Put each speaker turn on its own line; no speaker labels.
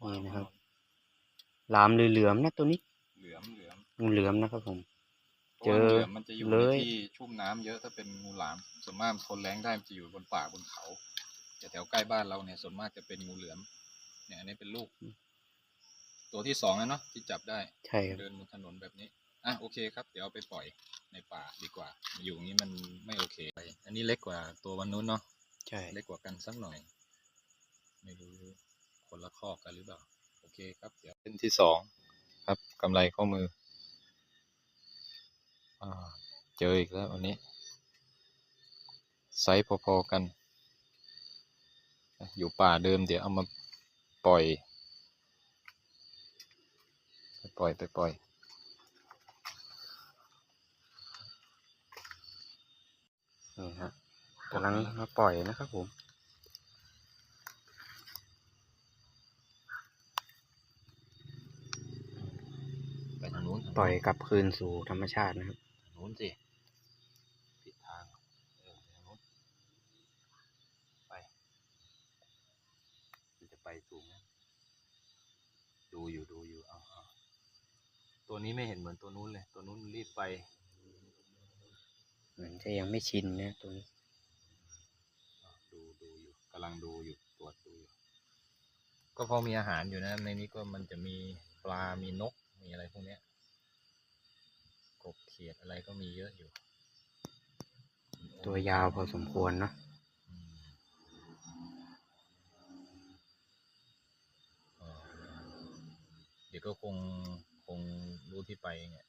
ปล่อย
นี่นะครับหลามเหลือมๆนะตัวนี้
เหลือมเหลือม
งูเหลือมนะครับผม
เพราะว่า
เจอ
เหลือมมันจะอยู่
เล
ใน
ย
ที่ชุ่มน้ำเยอะถ้าเป็นงูหลามส่วนมากทนแรงได้มันจะอยู่บนป่าบนเขาแต่แถวใกล้บ้านเราเนี่ยส่วนมากจะเป็นงูเหลือม เนี่ยอันนี้เป็นลูก ตัวที่สองแล้วเนาะที่จับได้
ใช่ครับ
เดินบนถนนแบบนี้อะโอเคครับ เดี๋ยวเอาไปปล่อยในป่าดีกว่า อยู่อย่างนี้มันไม่โอเคไป อันนี้เล็กกว่าตัววันนู้นเนาะ
ใช่
เล็กกว่ากันสักหน่อย ไม่รู้คนละข้อกันหรือเปล่า โอเคครับ เดี๋ยวเส้นที่สองครับกำไรข้อมืออ่าเจออีกแล้ววันนี้ ไซส์พอๆกัน อยู่ป่าเดิมเดี๋ยวเอามาปล่อย ไปปล่อยไปปล่อย
นี่ฮะกำลังมาปล่อยนะครับผม
ไปทางนู้น
ปล่อยกลับคืนสู่ธรรมชาตินะครับ
ทางนู้นสิผิดทางเออไปทางนู้นไปมันจะไปสูงนะดูอยู่ดูอยู่เอาเอาตัวนี้ไม่เห็นเหมือนตัวนู้นเลย ตัวนู้นรีบไป
เหมือนจะยังไม่ชินนะตัวนี้
อะดูดูอยู่กำลังดูอยู่ตรวจดูอยู่ก็พอมีอาหารอยู่นะ ในนี้ก็มันจะมีปลา มีนก มีอะไรพวกเนี้ยกบเขียดอะไรก็มีเยอะอยู่
ตัวยาวพอสมควรเนอะ
อืมเออเดี๋ยวก็คงคงรู้ที่ไปเองอะ